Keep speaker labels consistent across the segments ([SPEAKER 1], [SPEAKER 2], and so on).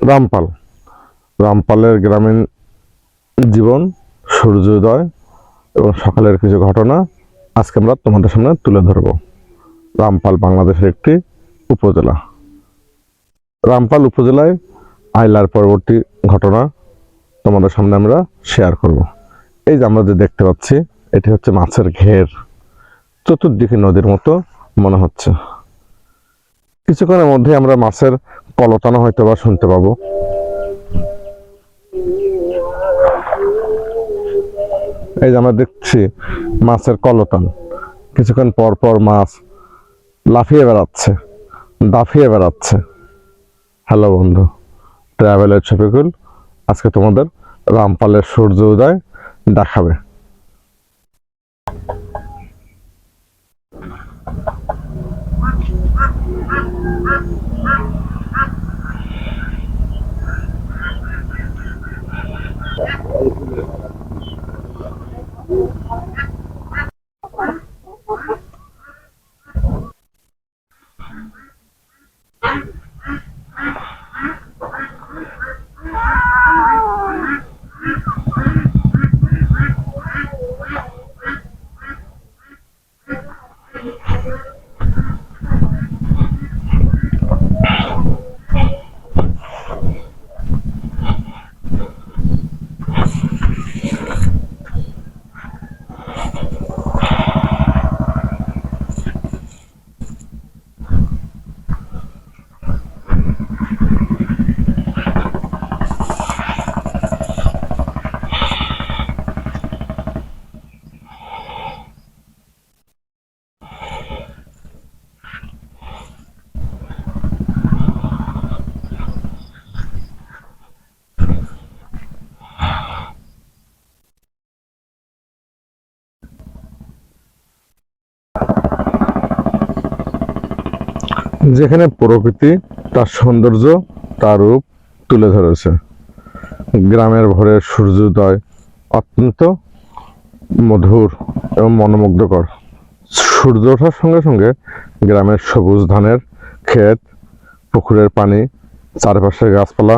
[SPEAKER 1] রামপাল। রামপালের গ্রামীণ জীবন, সূর্যোদয় এবং সকালের কিছু ঘটনা আজকে আমরা তোমাদের সামনে তুলে ধরব। রামপাল বাংলাদেশের একটি উপজেলা। রামপাল উপজেলায় আইলার পরবর্তী ঘটনা তোমাদের সামনে আমরা শেয়ার করব। এই যে আমরা যে দেখতে পাচ্ছি, এটি হচ্ছে মাছের ঘের। চতুর্দিকে নদীর মতো মনে হচ্ছে। কিছুক্ষণের মধ্যে আমরা মাছের কলতানো হয়তো বা শুনতে পাবো। এই যে আমরা দেখছি মাছের কলতান। কিছুক্ষণ পর পর মাছ লাফিয়ে বেড়াচ্ছে, দাফিয়ে বেড়াচ্ছে। হ্যালো বন্ধু, ট্রাভেলের ছবিগুল আজকে তোমাদের রামপালের সূর্য উদয় দেখাবে। যেখানে প্রকৃতি, তার সৌন্দর্য, তার রূপ তুলে ধরেছে। গ্রামের ভোরের সূর্যোদয় অত্যন্ত মধুর এবং মনোমুগ্ধকর। সূর্য ওঠার সঙ্গে সঙ্গে গ্রামের সবুজ ধানের ক্ষেত, পুকুরের পানি চারপাশের গাছপালা,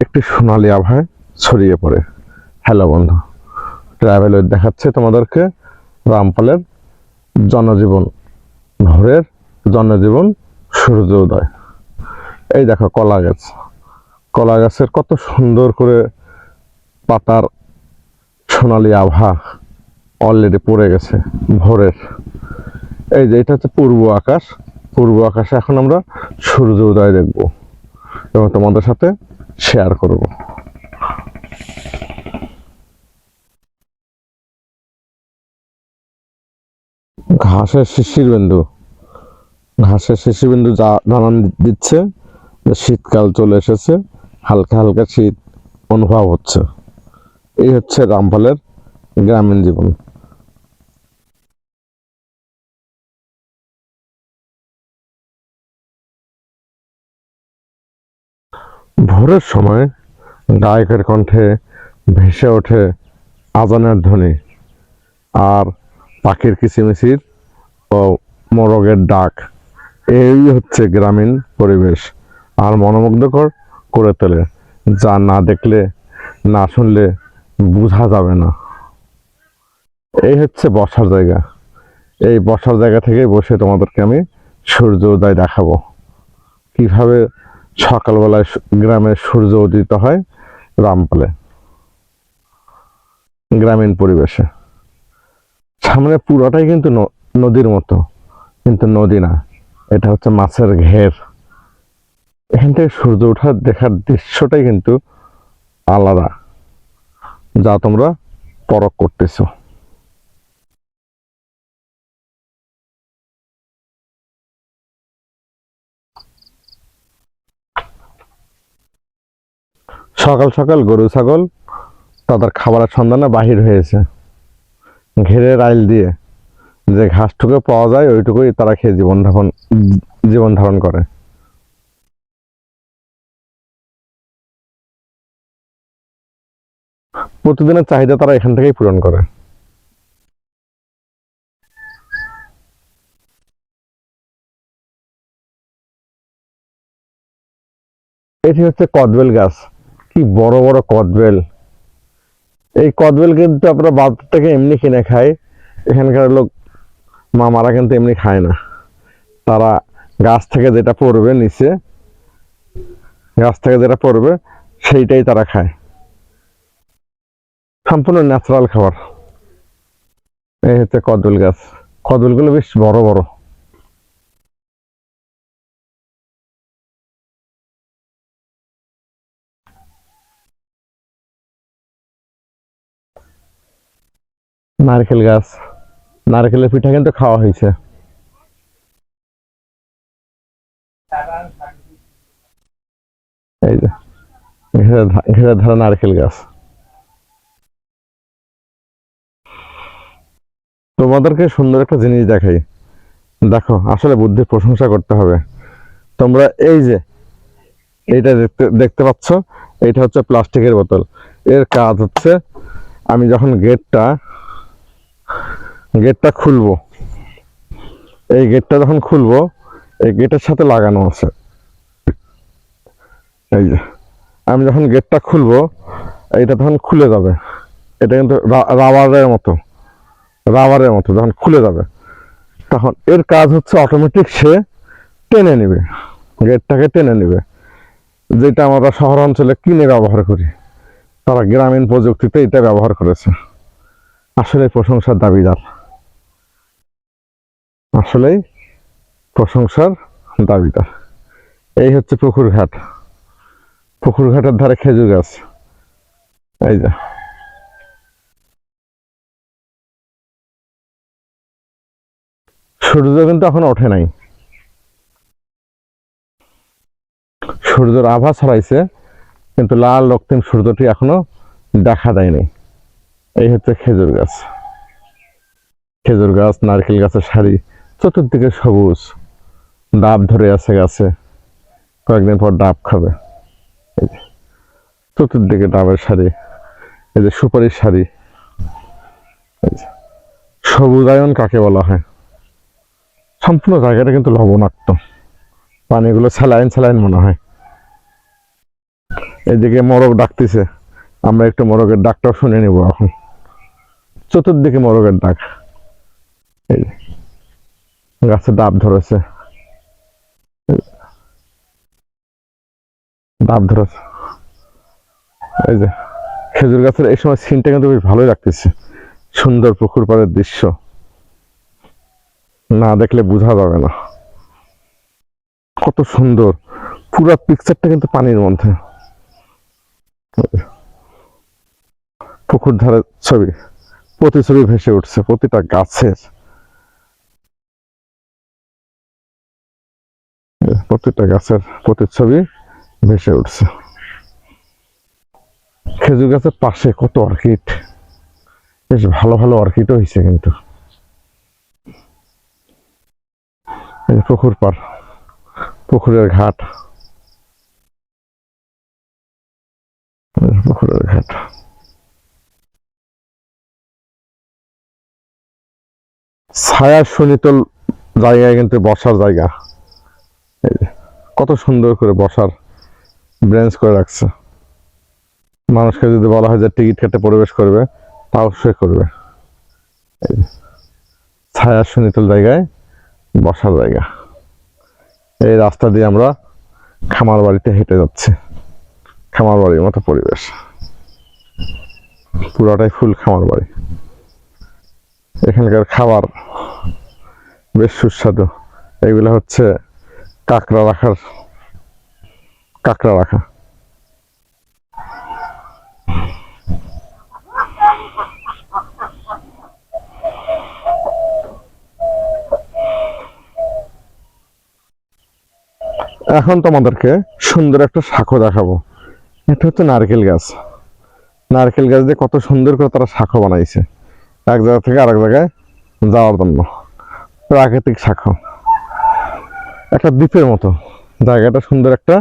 [SPEAKER 1] একটি সোনালি আভায় ছড়িয়ে পড়ে। হ্যালো বন্ধু ট্রাভেলের দেখাচ্ছে তোমাদেরকে রামপালের জনজীবন, ভোরের জনজীবন সূর্য উদয় এই দেখো কলা গাছ। কলা গাছের কত সুন্দর করে পাতার সোনালি আভা অলরেডি পড়ে গেছে ভোরের। এই যে এটা হচ্ছে পূর্ব আকাশ। পূর্ব আকাশে এখন আমরা সূর্য উদয় দেখব এবং তোমাদের সাথে শেয়ার করব। ঘাসের শিশির বিন্দু ঘাসের শিশির বিন্দু যা জানান দিচ্ছে শীতকাল চলে এসেছে, হালকা হালকা শীত অনুভব হচ্ছে। এই হচ্ছে রামপালের গ্রামীণ জীবন। ভোরের সময় গায়কের কণ্ঠে ভেসে ওঠে আজানের ধ্বনি আর পাখির কিচিমিচির ও মোরগের ডাক। এই হচ্ছে গ্রামীণ পরিবেশ। আর মনোমুগ্ধকর করে তোলে, যা না দেখলে, না শুনলে বোঝা যাবে না। এই হচ্ছে বসার জায়গা। এই বসার জায়গা থেকে বসে তোমাদেরকে আমি সূর্য উদয় দেখাবো। কীভাবে সকালবেলায় গ্রামে সূর্য উদিত হয়, রামপালে। গ্রামীণ পরিবেশে। সামনে পুরোটাই কিন্তু নদীর মতো, কিন্তু নদী না। এটা হচ্ছে মাছের ঘের। এখান থেকে সূর্য ওঠার দেখার দৃশ্যটাই কিন্তু আলাদা, যা তোমরা পরক করতেছো। সকাল সকাল গরু, ছাগল তাদের খাবারের সন্ধানে বাহির হয়েছে। ঘেরে আইল দিয়ে। যে ঘাসটুকু পাওয়া যায়, ওইটুকুই তারা খেয়ে জীবন ধারণ জীবন ধারণ করে। প্রতিদিনের চাহিদা তারা এখান থেকেই পূরণ করে। এটি হচ্ছে কদবেল গাছ। কি বড় বড় কদবেল। এই কদবেল কিন্তু আমরা বাজার থেকে এমনি কিনে খাই এখানকার লোক মামারা কিন্তু এমনি খায় না। তারা গাছ থেকে যেটা পড়বে নিচে, গাছ থেকে যেটা পড়বে, সেইটাই তারা খায়। সম্পূর্ণ ন্যাচারাল খাবার। এই হচ্ছে কদবেল গাছ। কদবেলগুলো বেশ বড় বড়। নারকেল গাছ। নারকেলের পিঠা কিন্তু খাওয়া হয়েছে। এই যে ঘেরা ধারা নারকেল গাছ। তোমাদেরকে সুন্দর একটা জিনিস দেখাই। দেখো, আসলে বুদ্ধির প্রশংসা করতে হবে। তোমরা এই যে, এইটা দেখতে দেখতে পাচ্ছ? এটা হচ্ছে প্লাস্টিকের বোতল। এর কাজ হচ্ছে, আমি যখন গেটটা গেটটা খুলবো। এই গেটটা যখন খুলবো, এই গেটের সাথে লাগানো আছে। এই যে, আমি যখন গেটটা খুলবো এটা তখন খুলে যাবে। এটা কিন্তু রাবারের মতো। রাবারের মতো যখন খুলে যাবে, তখন এর কাজ হচ্ছে অটোমেটিক সে টেনে নেবে। গেটটাকে টেনে নেবে। যেটা আমরা শহর অঞ্চলে কিনে ব্যবহার করি। তারা গ্রামীণ প্রযুক্তিতে এটা ব্যবহার করেছে। আসলে প্রশংসার দাবিদার। আসলেই প্রশংসার দাবিদার। এই হচ্ছে পুকুর ঘাট পুকুর ঘাটের ধারে খেজুর গাছ। এই যে। সূর্য কিন্তু এখন ওঠে নাই। সূর্যের আভা ছড়াইছে, কিন্তু লাল রক্তিম সূর্যটি এখনও দেখা দেয়নি। এই হচ্ছে খেজুর গাছ। খেজুর গাছ, নারকেল গাছের সারি চতুর্দিকে সবুজ ডাব ধরে আছে গাছে। কয়েকদিন পর ডাব খাবে। এই যে, চতুর্দিকে ডাবের শাড়ি এই যে সুপারির শাড়ি এই যে, সবুজায়ন কাকে বলা হয়? সম্পূর্ণ জায়গাটা কিন্তু লবণাক্ত। পানিগুলো স্যালাইন স্যালাইন মনে হয়। এদিকে মোরগ ডাকতেছে। আমরা একটু মোরগের ডাকটাও শুনে নিব এখন। চতুর্দিকে মোরগের ডাক। এই যে, গাছে ডাব ধরেছে। ডাব ধরেছে। এই যে, খেজুর গাছের এই সময় সিনটা কিন্তু বেশ ভালোই লাগতেছে। সুন্দর পুকুর পাড়ের দৃশ্য। না দেখলে বোঝা যাবে না। কত সুন্দর। পুরো পিকচারটা কিন্তু পানির মধ্যে। পুকুর ধারে ছবি প্রতি ছবি ভেসে উঠছে, প্রতিটা গাছের। প্রতিটা গাছের প্রতিচ্ছবি ভেসে উঠছে। খেজুর গাছের পাশে কত অর্কিড? বেশ ভালো ভালো অর্কিডও হয়েছে কিন্তু। পুকুর পার পুকুরের ঘাট। পুকুরের ঘাট। ছায়া সুনিতল জায়গায় কিন্তু বসার জায়গা। কত সুন্দর করে বসার ব্রেঞ্চ করে রাখছে। মানুষকে যদি বলা হয় যে টিকিট কেটে প্রবেশ করবে তা অবশ্যই করবে। ছায়া সুনিতল জায়গায় বসার জায়গা। এই রাস্তা দিয়ে আমরা খামার বাড়িতে হেঁটে যাচ্ছি। খামার বাড়ির মতো পরিবেশ। পুরোটাই ফুল খামার বাড়ি এখানকার খাবার বেশ সুস্বাদু। এগুলো হচ্ছে কাঁকড়া রাখার, কাঁকড়া রাখা। এখন তোমাদেরকে সুন্দর একটা শাখো দেখাবো। এটা হচ্ছে নারকেল গাছ। নারকেল গাছ দিয়ে কত সুন্দর করে তারা শাখো বানাইছে। এক জায়গা থেকে আরেক জায়গায় যাওয়ার জন্য। প্রাকৃতিক শাখো একটা দ্বীপের মতো। জায়গাটা সুন্দর একটা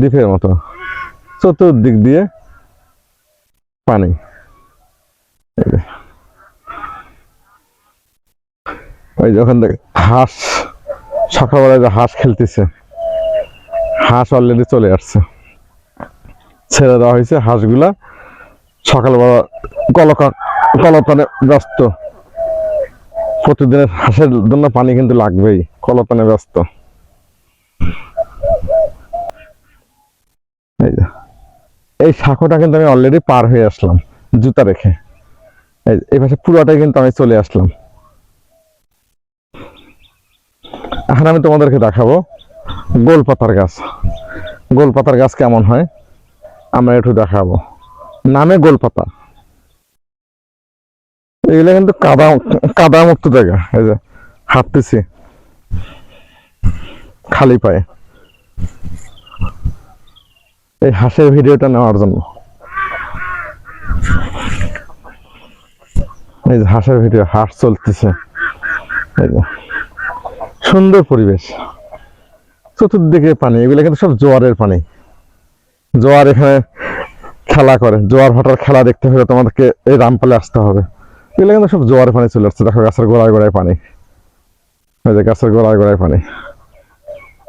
[SPEAKER 1] দ্বীপের মতো। চতুর্দিক দিয়ে পানি। ওই যখন হাঁস, সকালবেলায় যে হাঁস খেলতেছে, হাঁস অলরেডি চলে আসছে। ছেড়ে দেওয়া হয়েছে হাঁসগুলা। সকালবেলা কলকা কলতানে ব্যস্ত। প্রতিদিনের হাঁসের জন্য পানি কিন্তু লাগবেই কলতানে ব্যস্ত। এই যে, এই শাখাটা কিন্তু আমি অলরেডি পার হয়ে আসলাম, জুতা রেখে। এই পাশে পুরোটাই কিন্তু আমি চলে আসলাম। এখন আমি তোমাদেরকে দেখাবো গোল পাতার গাছ। গোল পাতার গাছ কেমন হয়, আমরা একটু দেখাবো। নামে গোল পাতা এগুলো কিন্তু কাদা কাদা মুক্ত জায়গা, এই যে হাঁটতেছি। খালি পায়ে। এই হাঁসের ভিডিওটা নেওয়ার জন্য। এই যে হাঁসের ভিডিও, হাঁস চলতেছে। এই যে সুন্দর পরিবেশ। চতুর্দিকে পানি, এগুলো কিন্তু সব জোয়ারের পানি। জোয়ার এখানে খেলা করে, জোয়ার ভাটার খেলা দেখতে হলে তোমাদেরকে এই রামপালে আসতে হবে। এগুলো কিন্তু সব জোয়ারের পানি চলে আসছে। দেখো গাছের গোড়ায় গোড়ায় পানি। এই যে গাছের গোড়ায় গোড়ায় পানি।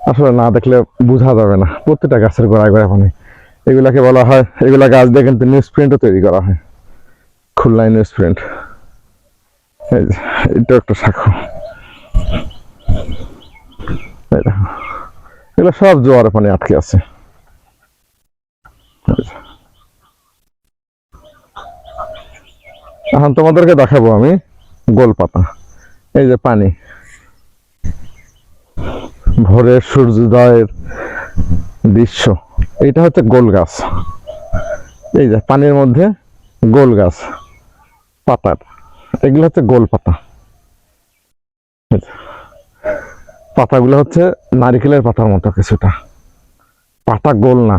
[SPEAKER 1] আসলে না দেখলে বোঝা যাবে না। প্রত্যেকটা গাছের গোড়ায় গোড়ায় পানি। এগুলাকে বলা হয়, এগুলা গাছ দিয়ে কিন্তু নিউজ প্রিন্টও তৈরি করা হয়। খুলনায় নিউজ প্রিন্ট এটা একটা সাক্ষ্য এগুলো সব জোয়ারে পানি আটকে আছে এই যে। এখন তোমাদেরকে দেখাবো আমি গোল পাতা। এই যে পানি। ভোরের সূর্যোদয়ের দৃশ্য। এটা হচ্ছে গোল গাছ। এই যে পানির মধ্যে গোল গাছ, পাতার। এগুলো হচ্ছে গোল পাতা। পাতাগুলো হচ্ছে নারিকেলের পাতার মতো কিছুটা। পাতা গোল না,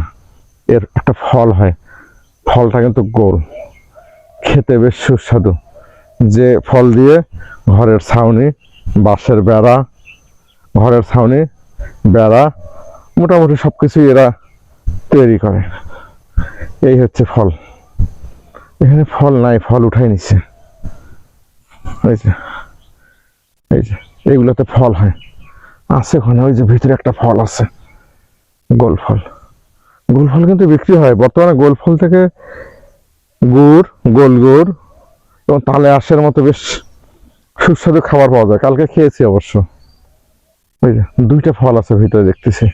[SPEAKER 1] এর একটা ফল হয়। ফলটা কিন্তু গোল। খেতে বেশ সুস্বাদু। যে ফল দিয়ে ঘরের ছাউনি, বাঁশের বেড়া, ঘরের ছাউনি, বেড়া, মোটামুটি সব কিছুই এরা তৈরি করে। এই হচ্ছে ফল। এখানে ফল নাই, ফল উঠাই নিচ্ছে। এই যে এই যে এইগুলোতে ফল হয়। আছে ওখানে, ওই যে ভিতরে একটা ফল আছে, গোল ফল। গোল ফল কিন্তু বিক্রি হয়। বর্তমানে গোল ফল থেকে গুড়, গোল গুড় এবং তালে আঁশের মতো বেশ সুস্বাদু খাবার পাওয়া যায়। কালকে খেয়েছি অবশ্য। এই যে দুইটা ফল আছে ভিতরে দেখতেছি।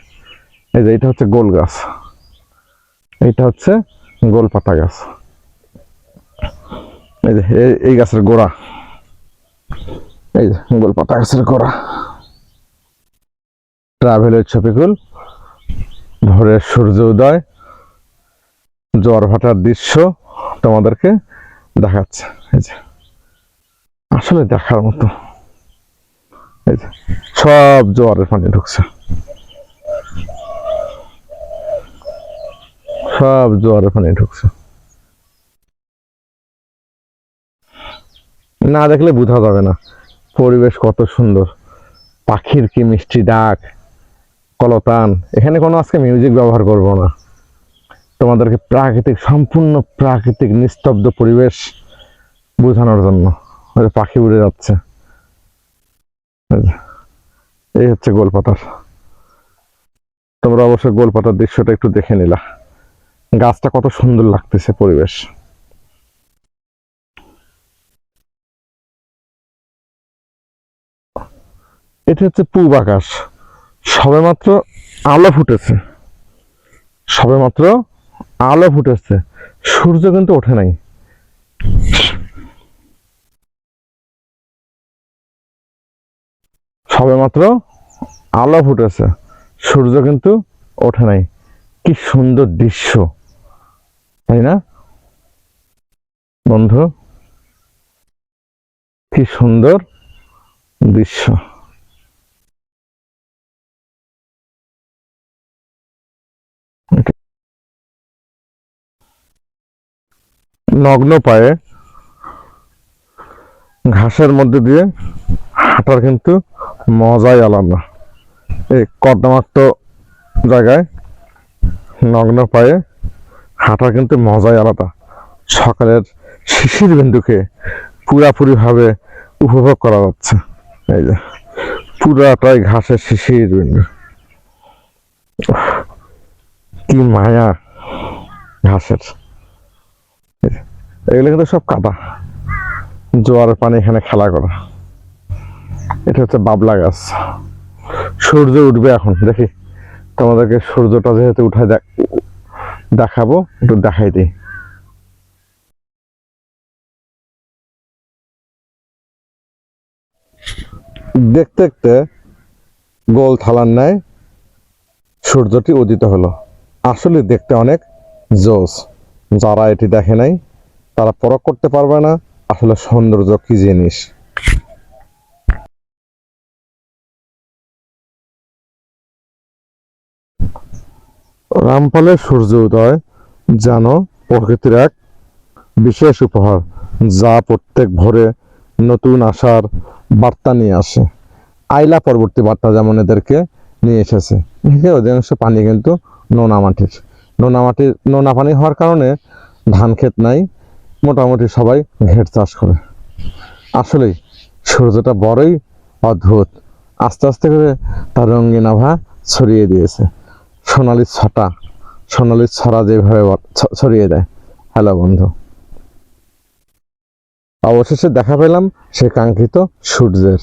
[SPEAKER 1] এই যে এটা হচ্ছে গোল গাছ। এইটা হচ্ছে গোল পাতা গাছ। এই যে এই- গাছের গোড়া। এই যে গোল পাতা গাছের গোড়া। ট্রাভেলের ছবিগুল। ভোরের সূর্য উদয় জোয়ার ভাটার দৃশ্য। তোমাদেরকে দেখাচ্ছে। এই যে। আসলে দেখার মতো। এই যে, সব জোয়ারের পানি ঢুকছে। সব জোয়ারের পানি ঢুকছে। না দেখলে বোঝা যাবে না। পরিবেশ কত সুন্দর। পাখির কি মিষ্টি ডাক, কলতান। এখানে কোনো আজকে মিউজিক ব্যবহার করব না। তোমাদেরকে প্রাকৃতিক, সম্পূর্ণ প্রাকৃতিক নিস্তব্ধ পরিবেশ বোঝানোর জন্য। পাখি উড়ে যাচ্ছে। এই হচ্ছে গোলপাতার। তোমরা অবশ্যই গোলপাতার দৃশ্যটা একটু দেখে নিলা। গাছটা কত সুন্দর লাগতেছে পরিবেশ। এটা হচ্ছে পূব আকাশ। সবেমাত্র আলো ফুটেছে। সবেমাত্র আলো ফুটেছে। সূর্য কিন্তু ওঠে নাই। সবে মাত্র আলো ফুটেছে, সূর্য কিন্তু ওঠে নাই। কি সুন্দর দৃশ্য, তাই না? বন্ধু, কি সুন্দর দৃশ্য। নগ্ন পায়ে ঘাসের মধ্যে দিয়ে হাঁটার কিন্তু মজাই আলাদা। এই কর্দমাক্ত জায়গায় নগ্ন পায়ে হাঁটার কিন্তু মজাই আলাদা। সকালের শিশির বিন্দুকে পুরাপুরি ভাবে উপভোগ করা যাচ্ছে। এই যে পুরাটাই ঘাসের শিশির বিন্দু। কি মায়া ঘাসের। এগুলো কিন্তু সব কাদা। জোয়ারের পানি এখানে খেলা করা। এটা হচ্ছে বাবলা গাছ। সূর্য উঠবে এখন, দেখি। তোমাদেরকে সূর্যটা যেহেতু উঠে দেখাবো, একটু দেখাই দিই। দেখতে দেখতে গোল থালার ন্যায় সূর্যটি উদিত হলো। আসলে দেখতে অনেক জোস। যারা এটি দেখে নাই তারা পরখ করতে পারবে না আসলে সৌন্দর্য কি জিনিস? রামপালের সূর্য উদয়, যেন প্রকৃতির এক বিশেষ উপহার, যা প্রত্যেক ভোরে নতুন আশার বার্তা নিয়ে আসে। আইলা পরবর্তী বার্তা যেমন এদেরকে নিয়ে এসেছে। অধিকাংশ পানি কিন্তু নোনা মাটির। নোনা মাটির, নোনা পানি হওয়ার কারণে ধান ক্ষেত নাই মোটামুটি সবাই ঘেট চাষ করে। আসলেই, সূর্যটা বড়ই অদ্ভুত। আস্তে আস্তে করে তার রঙিন আভা ছড়িয়ে দিয়েছে। সোনালি ছটা, সোনালি ছড়া যেভাবে ছড়িয়ে দেয়। হ্যালো বন্ধু। অবশেষে দেখা পেলাম সে কাঙ্ক্ষিত সূর্যের।